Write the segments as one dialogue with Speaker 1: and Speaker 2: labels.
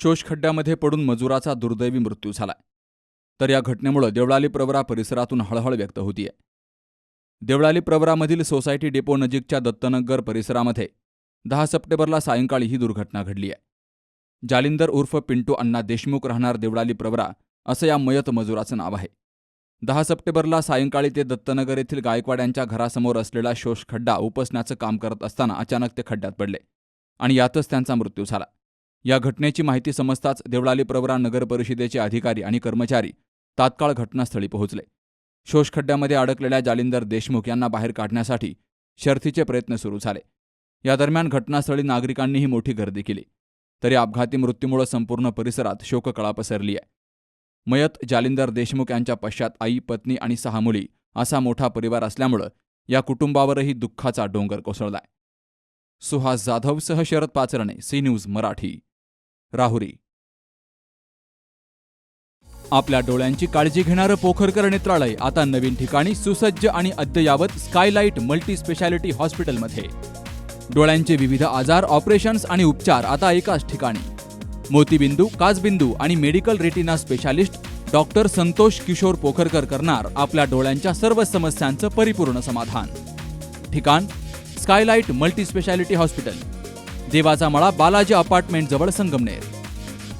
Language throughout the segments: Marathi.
Speaker 1: शोषखड्ड्यामध्ये पडून मजुराचा दुर्दैवी मृत्यू झालाय. तर या घटनेमुळे देवळाली प्रवरा परिसरातून हळहळ व्यक्त होतीये. देवळाली प्रवरामधील सोसायटी डेपो नजीकच्या दत्तनगर परिसरामध्ये दहा सप्टेंबरला सायंकाळी ही दुर्घटना घडली आहे जालिंदर उर्फ पिंटू अण्णा देशमुख राहणार देवळाली प्रवरा असं या मयत मजुराचं नाव आहे. दहा सप्टेंबरला सायंकाळी ते दत्तनगर येथील गायकवाड्यांच्या घरासमोर असलेला शोषखड्डा उपसण्याचं काम करत असताना अचानक ते खड्ड्यात पडले आणि यातच त्यांचा मृत्यू झाला. या घटनेची माहिती समजताच देवळाली प्रवरा नगर परिषदेचे अधिकारी आणि कर्मचारी तात्काळ घटनास्थळी पोहोचले. शोषखड्ड्यामध्ये अडकलेल्या जालिंदर देशमुख यांना बाहेर काढण्यासाठी शर्थीचे प्रयत्न सुरू झाले. या दरम्यान घटनास्थळी नागरिकांनीही मोठी गर्दी केली. तरी अपघाती मृत्यूमुळे संपूर्ण परिसरात शोककळा पसरली आहे. मयत जालिंदर देशमुख यांच्या पश्चात आई पत्नी आणि सहा मुली असा मोठा परिवार असल्यामुळं या कुटुंबावरही दुःखाचा डोंगर कोसळलाय सुहास जाधवसह शरद पाचरणे सी न्यूज मराठी. राहुरी. आपल्या डोळ्यांची काळजी घेणारं पोखरकर नेत्रालय आता नवीन ठिकाणी सुसज्ज आणि अद्ययावत स्कायलाइट मल्टी स्पेशालिटी हॉस्पिटलमध्ये. डोळ्यांचे विविध आजार ऑपरेशन्स आणि उपचार आता एकाच ठिकाणी. मोतीबिंदू काचबिंदू आणि medical retina specialist doctor Santosh Kishor Pokharkar करणार आपल्या डोळ्यांच्या सर्व समस्यांचं परिपूर्ण समाधान. ठिकाण स्कायलाइट मल्टी स्पेशालिटी हॉस्पिटल. देवाचा मळा बालाजी अपार्टमेंट जवळ संगमनेर.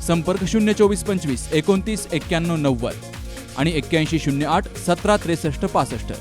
Speaker 1: संपर्क शून्य चोवीस पंचवीस एकोणतीस एक्क्याण्णव नव्वद आणि एक्क्याऐंशी शून्य आठ सतरा त्रेसष्ट पासष्ट.